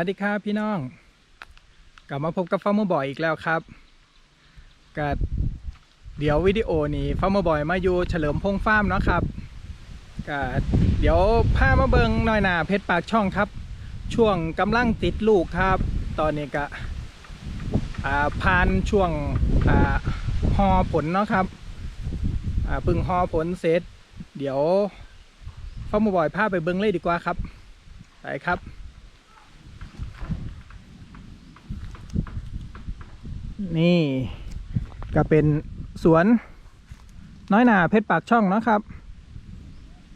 วัสดีครับพี่น้อง กลับมาพบกับฟาร์มบอยอีกแล้วครับกับเดี๋ยววิดีโอนี้ฟาร์มบอยมาอยู่เฉลิมพงฟาร์มเนาะครับกับเดี๋ยวพามาเบิงหน่อยหนาเพชรปากช่องครับ ช่วงกำลังติดลูกครับ ตอนนี้ก็อ่าผ่านช่วงอ่าฮอผลเนาะครับอ่าเพึ่งฮอผลเสร็จ เดี๋ยวฟาร์มบอยพาไปเบิงเลยดีกว่าครับไปครับ นี่ ก็เป็นสวนน้อยหนาเพชรปากช่องนะครับ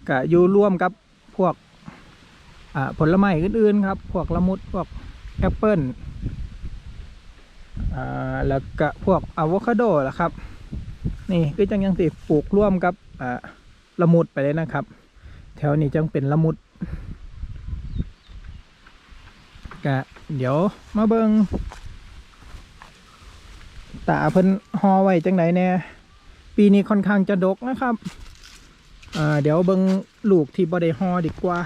ก็อยู่ร่วมกับพวกผลไม้อื่นๆครับ พวกละมุดพวกแอปเปิ้ลแล้วก็พวกอะโวคาโดล่ะครับ นี่ก็จังยังสิปลูกร่วมกับละมุดไปเลยนะครับ แถวนี้จังเป็นละมุดก็เดี๋ยวมาเบิง ตาเพิ่นฮอไว้จังไดแน่ปีนี้ค่อนข้างจะดกนะครับอ่าเดี๋ยวเบิงลูกที่บ่ได้ฮอดีกว่า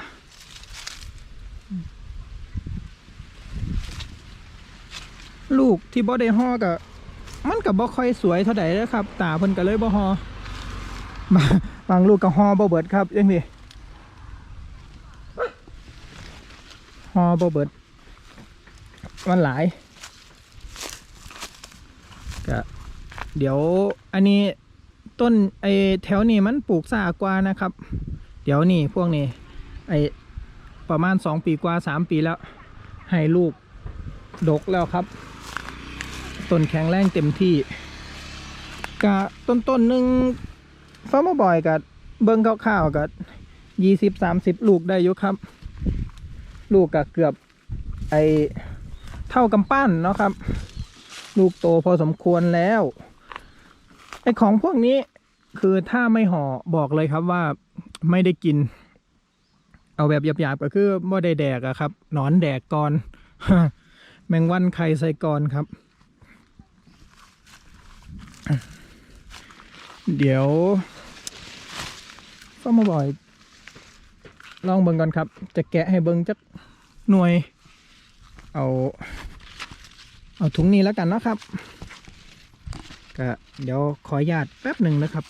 ลูกที่บ่ได้ฮอก็มันก็บ่ค่อยสวยเท่าใดเด้อครับ ตาเพิ่นก็เลยบ่ฮอบางบางลูกก็ฮอบ่เบิดครับจังซี่อบ่เบิดมันหลาย เดี๋ยวอันนี้ต้นไอแถวนี้มันปลูกซากว่านะครับ เดี๋ยวนี่พวกนี้ไอประมาณสองปีกว่าสามปีแล้ว ให้ลูกดกแล้วครับ ต้นแข็งแรงเต็มที่กะต้นต้นหนึ่งฟ้ามาบ่อยกับเบิ้งข้าวๆกับยี่สิบสามสิบลูกได้อยู่ครับ ลูกกะเกือบไอเท่ากำปั้นเนาะครับ ลูกโตพอสมควรแล้ว ไอของพวกนี้คือถ้าไม่ห่อบอกเลยครับว่าไม่ได้กิน เอาแบบหยาบๆก็คือบ่ได้แดกอะครับหนอนแดกก่อนแมงวันไข่ใส่ก่อนครับ เดี๋ยวก็มาบ่อยลองเบิ่งก่อนครับ จะแกะให้เบิ่งจักหน่วย เอา เอาถุงนี้แล้วกันนะครับ ก็เดี๋ยวขออนุญาตแป๊บหนึ่งนะครับ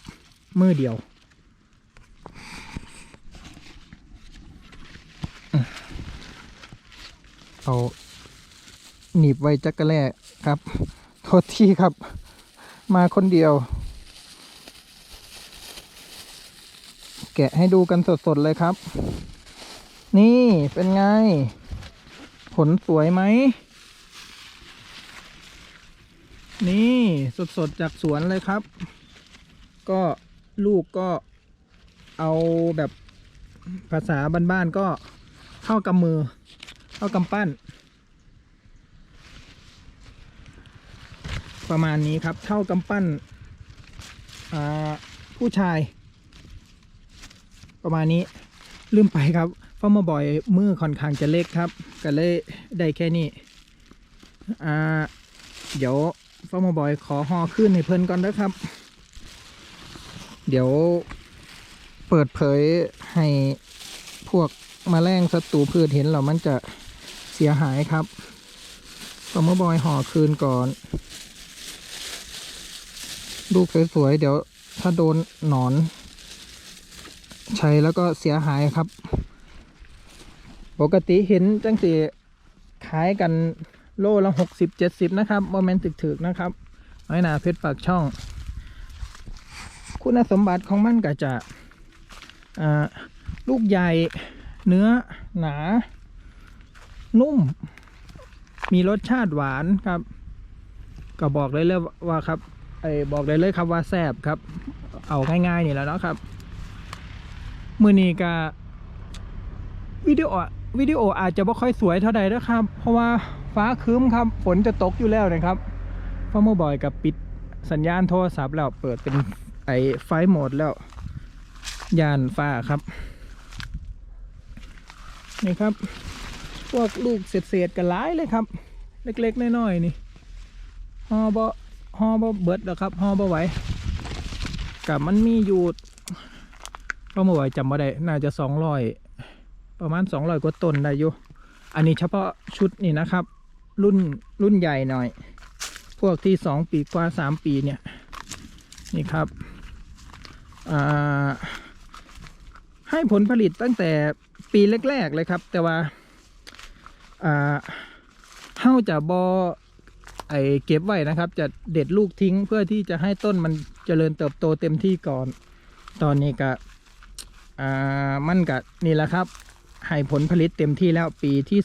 มือเดียวเอาหนีบไว้จักกะแล่ครับโทษที่ครับ มาคนเดียว แกะให้ดูกันสดๆเลยครับ นี่เป็นไง ผลสวยไหม นี่สดๆ จากสวนเลยครับ ก็ลูกก็เอาแบบภาษาบ้านๆก็เข้ากำมือเข้ากำปั้น ประมาณนี้ครับเท่ากำปั้นผู้ชาย ประมาณนี้ลืมไปครับฟอร์มบอยมือค่อนข้างจะเล็กครับ ก็เลยได้แค่นี้อ่าเดี๋ยว ฟอร์มบอยขอหอขึ้นให้เพิ่นก่อนนะครับ เดี๋ยวเปิดเผยให้พวกมแมลงศัตรูพืชเห็นเรามันจะเสียหายครับฟอร์มบอยห่อคืนก่อน ลูกสวยๆเดี๋ยวถ้าโดนหนอน ใช้แล้วก็เสียหายครับ ปกติเห็นจังสีขายกัน โลละหกสิบเจ็ดสิบนะครับโมเมนต์ถึกนะครับน้อยหนาเพชรปากช่อง คุณสมบัติของมันก็จะอ่าลูกใหญ่เนื้อหนา นุ่ม มีรสชาติหวานครับ ก็บอกเลยเลยว่าครับไอบอกเลยเลยครับว่าแซ่บครับ เอาง่ายๆนี่แล้วเนาะครับ มือนี้ก็วิดีโอ วิดีโออาจจะไม่ค่อยสวยเท่าใดนะครับ เพราะว่าฟ้าครึ้มครับฝนจะตกอยู่แล้วนะครับฟอร์มบอยกับปิดสัญญาณโทรศัพท์แล้วเปิดเป็นไอไฟโหมดแล้วยานฟ้าครับนี่ครับ พวกลูกเศษๆกันหลายเลยครับ เล็กๆน้อยๆนี่ฮอบฮอบเบิร์ดแล้วครับฮอบไหวกับมันมีอยู่ฟอร์มบอยจำไม่ได้น่าจะสองร้อย ประมาณสองร้อยกว่าต้นได้อยู่อันนี้เฉพาะชุดนี่นะครับ รุ่นรุ่นใหญ่หน่อย พวกที่สองปีกว่าสามปีเนี่ย นี่ครับให้ผลผลิตตั้งแต่ปีแรก ๆ เลยครับ แต่ว่าอ่าเฮาจะบอไอเก็บไว้นะครับ จะเด็ดลูกทิ้งเพื่อที่จะให้ต้นมันเจริญเติบโตเต็มที่ก่อน ตอนนี้ก็มันก็นี่แหละครับ ให้ผลผลิตเต็มที่แล้วปีที่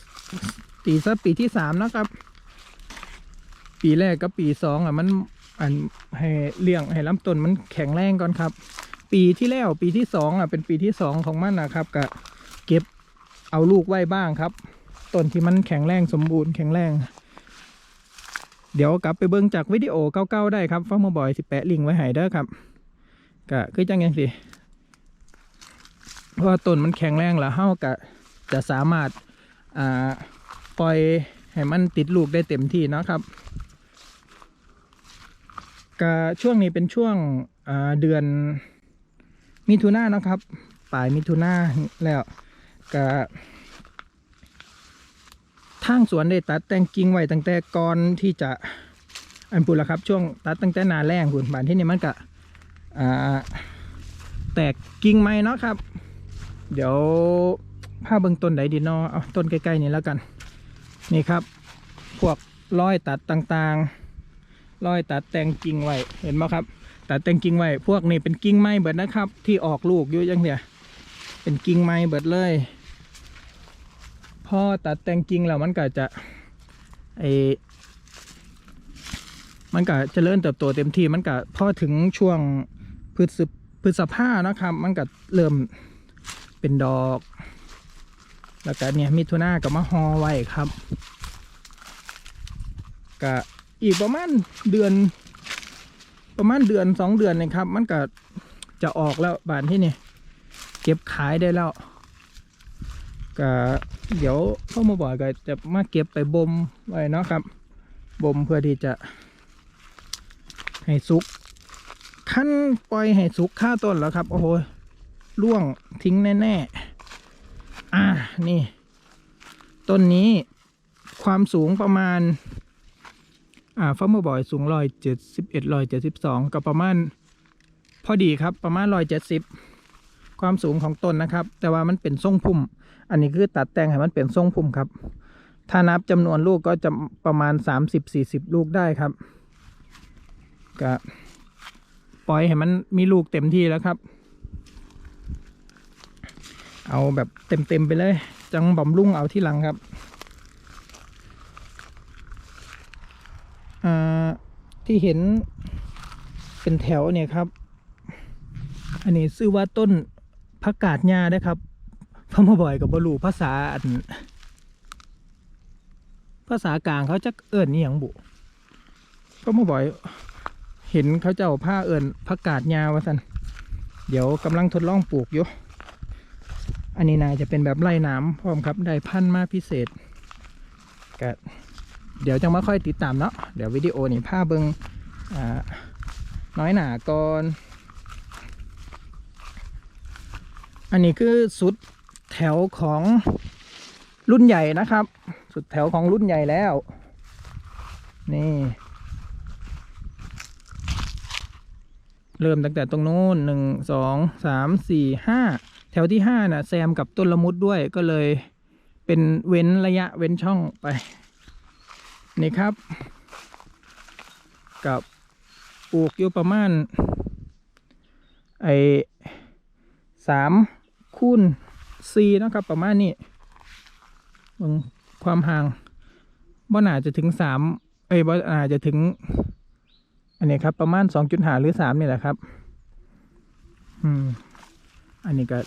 ตีซะปีที่สามนะครับ ปีแรกกับปีสองอะมันอันให้เลี้ยงให้ลำต้นมันแข็งแรงก่อนครับ ปีที่แล้วปีที่สองอะเป็นปีที่สองของมันนะครับก็เก็บเอาลูกไว้บ้างครับต้นที่มันแข็งแรงสมบูรณ์แข็งแรง เดี๋ยวกลับไปเบิ่งจากวิดีโอเก่าๆได้ครับฟ้ามาบ่อยสิแปะลิงก์ไว้ให้เด้อครับก็คือจังยังสิ เพราะต้นมันแข็งแรงแล้วเฮาก็จะสามารถอ่าปล่อยให้มันติดลูกได้เต็มที่นะครับก็ช่วงนี้เป็นช่วงเดือนมิถุนายนนะครับปลายมิถุนาแล้วก็ทางสวนได้ตัดแต่งกิ่งไว้ตั้งแต่ก่อนที่จะอันปุละครับ ช่วงตัดตั้งแต่นาแรงคุณบานที่นี่มันก็แตกกิ่งไม้เนาะครับ เดี๋ยวผ้าเบื้องต้นใดดีเนาะเอาต้นใกล้ๆนี้แล้วกัน นี่ครับ พวกร้อยตัดต่างๆร้อยตัดแต่งกิ่งไว้เห็นไหมครับตัดแต่งกิ่งไว้พวกนี้เป็นกิ่งไม้เบิดนะครับ ที่ออกลูกอยู่ยังเดียเป็นกิ่งไม้เบิดเลยพอตัดแต่งกิ่งแล้วมันก็จะไอมันก็จเจริญเติบโตเต็มที่มันก็พอถึงช่วงพฤษพฤษภานะครับ มันก็เริ่ม เป็นดอก แล้วก็เนี่ยมิถุนาก็มาฮอไว้ครับก็อีกประมาณเดือน ประมาณเดือนสองเดือนนะครับ มันก็จะออกแล้วบานที่นี่เก็บขายได้แล้วก็เดี๋ยวเข้ามาบ่อยก็จะมาเก็บไปบ่มไว้เนาะครับบ่มเพื่อที่จะ ให้สุกขั้นปล่อยให้สุกข้าต้นแล้วครับ โอ้โห ล่วงทิ้งแน่ ๆ อ่านี่ ต้นนี้ความสูงประมาณ อ่าฟามเมอบอยสูงร้อยเจ็ดสิบเอ็ดร้อยเจ็ดสิบสองก็ประมาณ พอดีครับประมาณร้อยเจ็ดสิบความสูงของต้นนะครับ แต่ว่ามันเป็นทรงพุ่ม อันนี้คือตัดแต่งให้มันเป็นทรงพุ่มครับ ถ้านับจำนวนลูกก็จะประมาณสามสิบสี่สิบลูกได้ครับก็ปล่อยให้มันมีลูกเต็มที่แล้วครับ เอาแบบเต็มๆไปเลย จังบำรุ่งเอาที่หลังครับที่เห็นเป็นแถวเนี่ยครับ อันนี้ชื่อว่าต้นผักกาดหญ้าได้ครับพมาบ่อยกับบรูภาษาอันภาษากลางเขาจะเอิญนี่อย่างบุพมาบ่อย เห็นเขาเจ้าผ้าเอิญผักกาดหญ้าว่าสันเดี๋ยวกำลังทดลองปลูกอยู่ อันนี้นายจะเป็นแบบไร่น้ำพร้อมครับได้พันธุ์มาพิเศษกเดี๋ยวจะมาค่อยติดตามเนาะเดี๋ยววิดีโอนี่ภาพเบิงอ่าน้อยหนาก่อนอันนี้คือสุดแถวของรุ่นใหญ่นะครับ สุดแถวของรุ่นใหญ่แล้ว นี่ เริ่มตั้งแต่ตรงนู้นหนึ่งสองสามสี่ห้า แถวที่ห้าน่ะแซมกับต้นละมุดด้วยก็เลยเป็นเว้นระยะเว้นช่องไป นี่ครับ กับปลูกอยู่ประมาณ ไอสามคูณสี่นะครับ ประมาณนี้มึงความห่างบ่น่าจะถึงสามเอ้ยบ่น่าจะถึง อันนี้ครับ ประมาณสองจุดหาหรือสามนี่แหละครับ อืม อันนี้ก็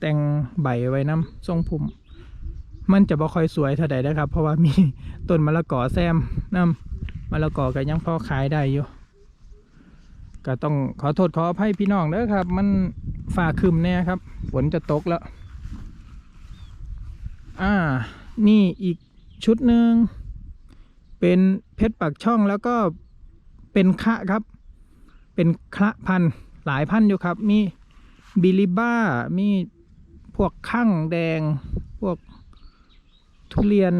แต่งใบไว้น้ำทรงพุ่มมันจะบ่ค่อยสวยเท่าใดนะครับ เพราะว่ามีต้นมะละกอแซมน้ำมะละกอก็ยังพอขายได้อยู่ ก็ต้องขอโทษขออภัยพี่น้องเด้อครับ มันฝ่าครึมแน่ครับฝนจะตกแล้ว อ่า นี่อีกชุดหนึ่งเป็นเพชรปักช่องแล้วก็เป็นคะครับ เป็นคะพันหลายพันอยู่ครับ มี บิลิบ้า มีพวกข้างแดง พวกทุเรียน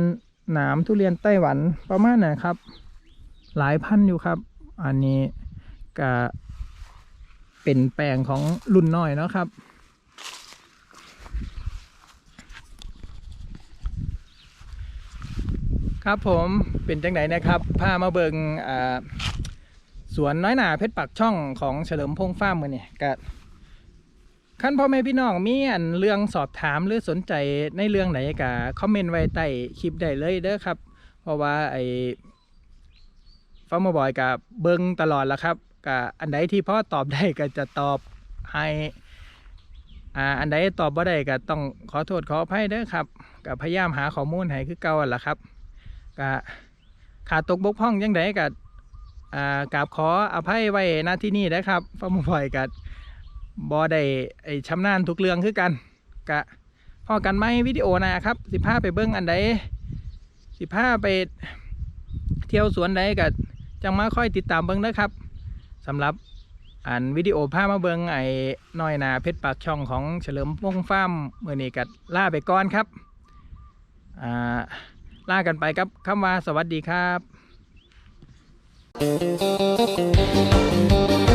หนามทุเรียนไต้หวันประมาณนั้นครับ หลายพันอยู่ครับ อันนี้ก็เป็นแปลงของรุ่นน้อยเนาะครับ ครับผมเป็นจังไหนนะครับพามาเบิงสวนน้อยหนาเพชรปักช่องของเฉลิมพงษ์ฟามือนี่ยก็ ขั้นพ่อแม่พี่น้องมีอันเรื่องสอบถามหรือสนใจในเรื่องไหนก็คอมเมนต์ไว้ใต้คลิปได้เลยเด้อครับ เพราะว่าไอ้ฟาร์มบอยกับเบิงตลอดละครับกับอันใดที่พ่อตอบได้ก็จะตอบให้อ่าอันใดตอบบ่ได้ก็ต้องขอโทษขออภัยเด้อครับก็พยายามหาข้อมูลให้คือเก่าล่ะครับก็ขาดตกบกพร่องยังไงกับอ่ากราบขออภัยไว้หน้าที่นี่นะครับฟาร์มบ่อยกับ บอได้ไอชำนาญทุกเรื่องคือกันกะพอกันไหมวิดีโอนะครับสิบห้าไปเบิ้งอันใดสิบห้าไปเที่ยวสวนใดกับจังมาค่อยติดตามเบิ้งนะครับสำหรับอันวิดีโอพามาเบิ้งไอ้น้อยนาเพชรปากช่องของเฉลิมวงศ์ฟามเมื่อนี้กัดล่าไปก่อนครับอ่าล่ากันไปครับคำว่าสวัสดีครับ